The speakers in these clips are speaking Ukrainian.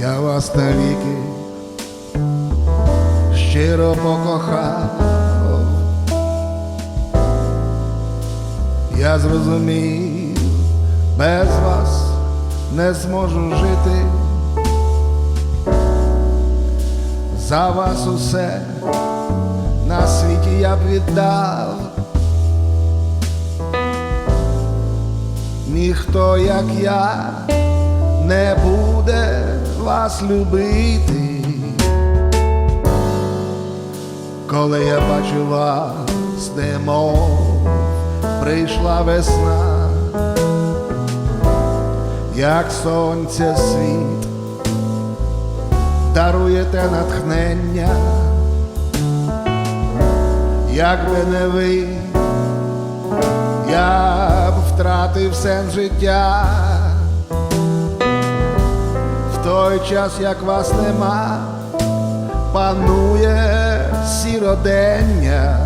Я вас навіки щиро покохав. Я зрозумів, без вас не зможу жити. За вас усе на світі я б віддав. Ніхто, як я, не буде вас любити. Коли я бачу вас, немов прийшла весна, як сонце світ, даруєте натхнення, якби не ви, я б втратив сенс життя. Той час, як вас нема, панує сіродення.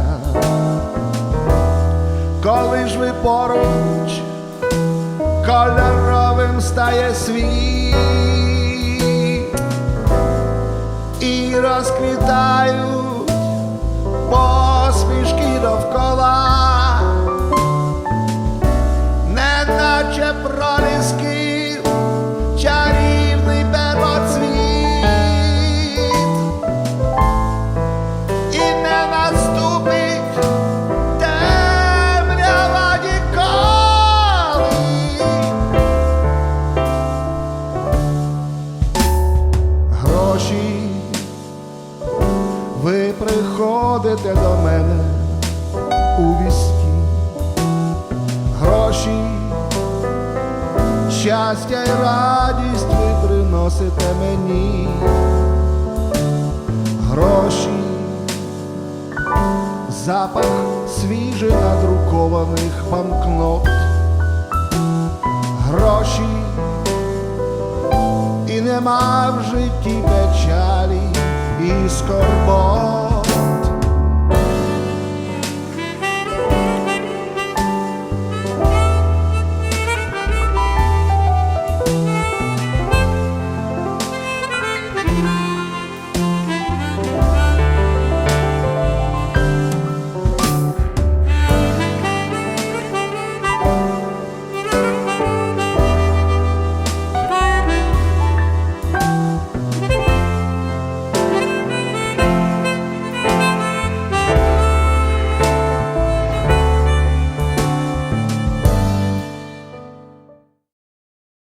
Коли ж ви поруч, кольоровим стає світ і розквітають приходите до мене у вісні. Гроші, щастя й радість ви приносите мені. Гроші, запах свіжий надрукованих банкнот. Гроші і нема в житті печалі і скорбот.